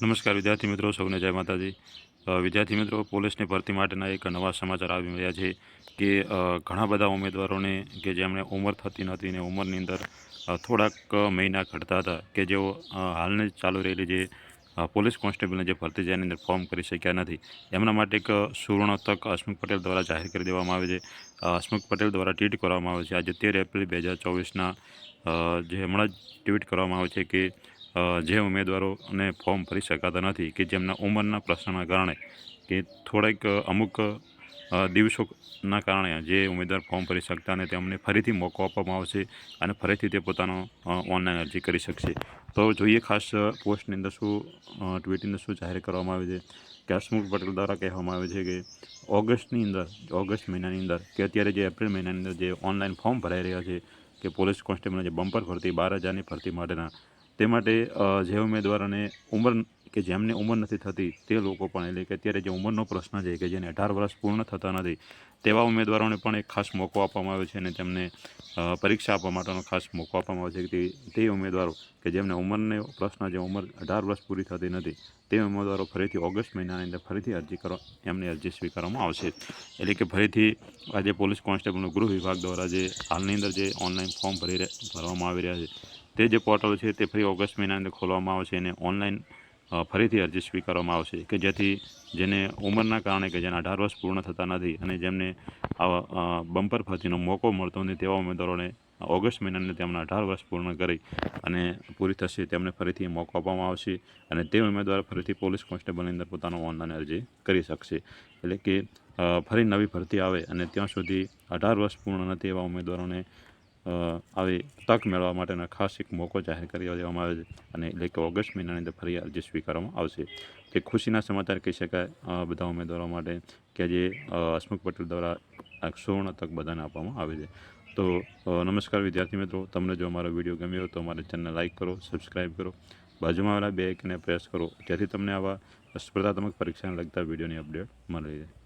નમસ્કાર વિદ્યાર્થી મિત્રો, સૌને જય માતાજી. વિદ્યાર્થી મિત્રો, પોલીસની ભરતી માટેના એક નવા સમાચાર આવી રહ્યા છે કે ઘણા બધા ઉમેદવારોને કે જેમણે ઉંમર થતી નથી ને ઉંમરની અંદર થોડાક મહિના ઘટતા હતા કે જેઓ હાલને ચાલુ રહેલી જે પોલીસ કોન્સ્ટેબલની જે ભરતી છે એની અંદર ફોર્મ કરી શક્યા નથી. એમના માટે એક સુવર્ણ તક હસમુખ પટેલ દ્વારા જાહેર કરી દેવામાં આવે છે. હસમુખ પટેલ દ્વારા ટ્વીટ કરવામાં આવે છે. આજે તેર એપ્રિલ બે હજાર ચોવીસના જે હમણાં જ ટ્વીટ કરવામાં આવે છે કે જે ઉમેદવારોને ફોર્મ ભરી શકાતા નથી કે જેમના ઉંમરના પ્રશ્નના કારણે કે થોડાક અમુક દિવસોના કારણે જે ઉમેદવાર ફોર્મ ભરી શકતા અને તેમને ફરીથી મોકો આપવામાં આવશે અને ફરીથી તે પોતાનો ઓનલાઈન અરજી કરી શકશે. તો જોઈએ ખાસ પોસ્ટની અંદર શું ટ્વીટની અંદર શું જાહેર કરવામાં આવે છે? કે હસમુખ પટેલ દ્વારા કહેવામાં આવે છે કે ઓગસ્ટની અંદર, ઓગસ્ટ મહિનાની અંદર કે અત્યારે જે એપ્રિલ મહિનાની અંદર જે ઓનલાઈન ફોર્મ ભરાઈ રહ્યા છે કે પોલીસ કોન્સ્ટેબલના જે બમ્પર ભરતી બાર હજારની ભરતી માટેના તે માટે જે ઉમેદવારોને ઉંમર કે જેમને ઉંમર નથી થતી, તે લોકો પણ, એટલે કે અત્યારે જે ઉંમરનો પ્રશ્ન છે કે જેને અઢાર વર્ષ પૂર્ણ થતા નથી, તેવા ઉમેદવારોને પણ એક ખાસ મોકો આપવામાં આવે છે અને તેમને પરીક્ષા આપવા માટેનો ખાસ મોકો આપવામાં આવે છે કે તે ઉમેદવારો કે જેમને ઉંમરને પ્રશ્ન જે ઉંમર અઢાર વર્ષ પૂરી થતી નથી, તે ઉમેદવારો ફરીથી ઓગસ્ટ મહિનાની અંદર ફરીથી અરજી કરવા એમની અરજી સ્વીકારવામાં આવશે. એટલે કે ફરીથી આજે પોલીસ કોન્સ્ટેબલનો ગૃહ વિભાગ દ્વારા જે હાલની અંદર જે ઓનલાઈન ફોર્મ ભરી ભરવામાં આવી રહ્યા છે તે જે પોર્ટલ છે તે ફરી ઓગસ્ટ મહિના અંદર ખોલવામાં આવશે અને ઓનલાઈન ફરીથી અરજી સ્વીકારવામાં આવશે કે જેથી જેને ઉંમરના કારણે કે જેને અઢાર વર્ષ પૂર્ણ થતા નથી અને જેમને આવા બમ્પર ભરતીનો મોકો મળતો નથી તેવા ઉમેદવારોને ઓગસ્ટ મહિનાને તેમના અઢાર વર્ષ પૂર્ણ કરી અને પૂરી થશે તેમને ફરીથી મોકો આપવામાં આવશે અને તે ઉમેદવાર ફરીથી પોલીસ કોન્સ્ટેબલની અંદર પોતાનો ઓનલાઈન અરજી કરી શકશે. એટલે કે ફરી નવી ભરતી આવે અને ત્યાં સુધી અઢાર વર્ષ પૂર્ણ નથી એવા ઉમેદવારોને આવી તક મેળવવા માટેના ખાસ એક મોકો જાહેર કરી દેવામાં આવે છે અને એટલે કે ઓગસ્ટ મહિનાની અંદર ફરી અરજી સ્વીકારવામાં આવશે. તે ખુશીના સમાચાર કહી શકાય બધા ઉમેદવારો માટે કે જે હસમુખ પટેલ દ્વારા સુવર્ણ તક બધાને આપવામાં આવે છે. તો નમસ્કાર વિદ્યાર્થી મિત્રો, તમને જો અમારો વીડિયો ગમ્યો તો અમારી ચેનલ લાઇક કરો સબસ્ક્રાઈબ કરો, બાજુમાં આવેલા બે એકને પ્રેસ કરો, જેથી તમને આવા સ્પર્ધાત્મક પરીક્ષાને લગતા વિડીયોની અપડેટ મળી રહે.